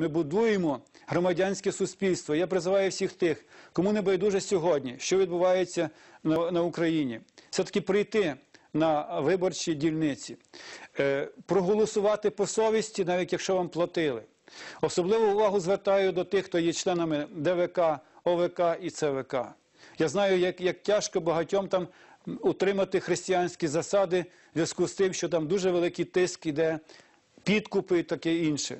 Ми будуємо громадянське суспільство. Я призиваю всіх тих, кому не байдуже сьогодні, що відбувається на, на Україні, все-таки прийти на виборчі дільниці, е, проголосувати по совісті, навіть якщо вам платили. Особливу увагу звертаю до тих, хто є членами ДВК, ОВК і ЦВК. Я знаю, як, як тяжко багатьом там утримати християнські засади в зв'язку з тим, що там дуже великий тиск іде, підкупи і таке інше.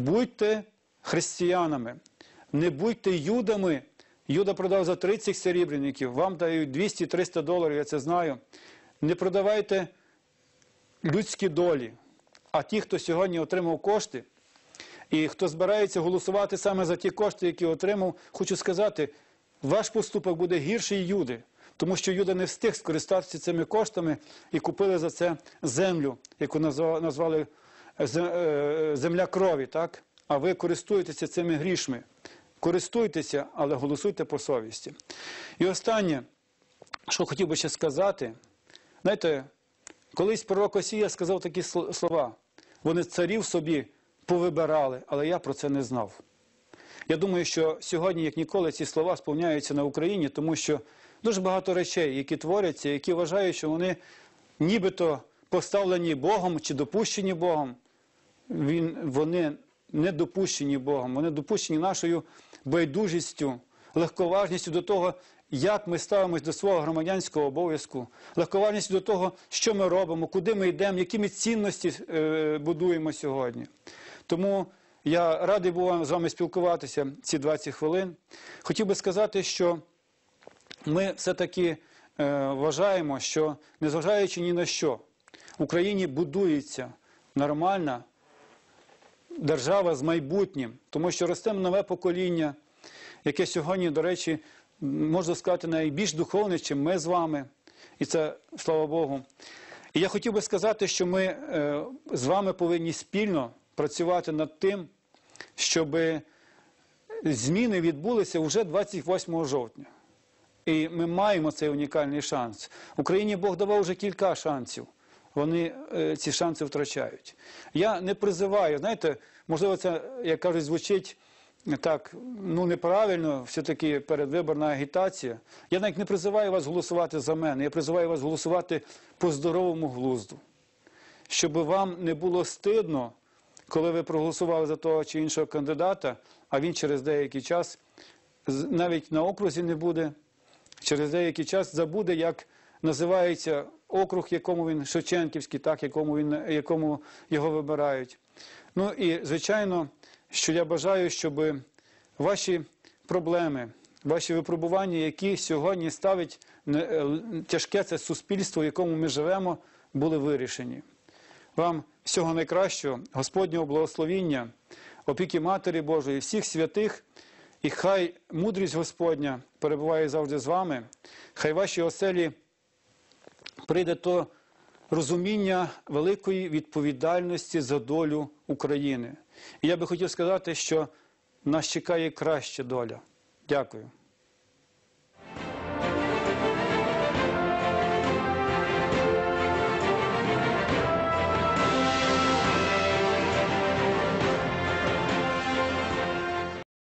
Будьте християнами, не будьте юдами. Юда продав за 30 серебряників, вам дають 200-300 доларів, я це знаю. Не продавайте людські долі. А ті, хто сьогодні отримав кошти, і хто збирається голосувати саме за ті кошти, які отримав, хочу сказати, ваш поступок буде гірший Юди, тому що Юда не встиг скористатися цими коштами і купили за це землю, яку назвали земля крові, так? А ви користуєтеся цими грішми. Користуйтеся, але голосуйте по совісті. І останнє, що хотів би ще сказати, знаєте, колись пророк Осія сказав такі слова. Вони царів собі повибирали, але я про це не знав. Я думаю, що сьогодні, як ніколи, ці слова сповняються на Україні, тому що дуже багато речей, які творяться, які вважають, що вони нібито поставлені Богом чи допущені Богом, він, вони не допущені Богом, вони допущені нашою байдужістю, легковажністю до того, як ми ставимось до свого громадянського обов'язку, легковажністю до того, що ми робимо, куди ми йдемо, які ми цінності е, будуємо сьогодні. Тому я радий був з вами спілкуватися ці 20 хвилин. Хотів би сказати, що ми все-таки е, вважаємо, що незважаючи ні на що, в Україні будується нормальна держава з майбутнім, тому що росте нове покоління, яке сьогодні, до речі, можна сказати, найбільш духовне, чим ми з вами. І це слава Богу. І я хотів би сказати, що ми е, з вами повинні спільно працювати над тим, щоб зміни відбулися вже 28 жовтня. І ми маємо цей унікальний шанс. Україні Бог давав вже кілька шансів. Вони е, ці шанси втрачають. Я не призиваю, знаєте, можливо, це, як кажуть, звучить так, ну неправильно, все-таки передвиборна агітація. Я навіть не призиваю вас голосувати за мене, я призиваю вас голосувати по здоровому глузду. Щоб вам не було стидно, коли ви проголосували за того чи іншого кандидата, а він через деякий час навіть на окрузі не буде, через деякий час забуде, як називається округ, якому він Шевченківський, так, якому, він, якому його вибирають. Ну і, звичайно, що я бажаю, щоб ваші проблеми, ваші випробування, які сьогодні ставить е, тяжке це суспільство, в якому ми живемо, були вирішені. Вам всього найкращого, Господнього благословіння, опіки Матері Божої, всіх святих, і хай мудрість Господня перебуває завжди з вами, хай ваші оселі прийде то розуміння великої відповідальності за долю України. І я би хотів сказати, що нас чекає краща доля. Дякую.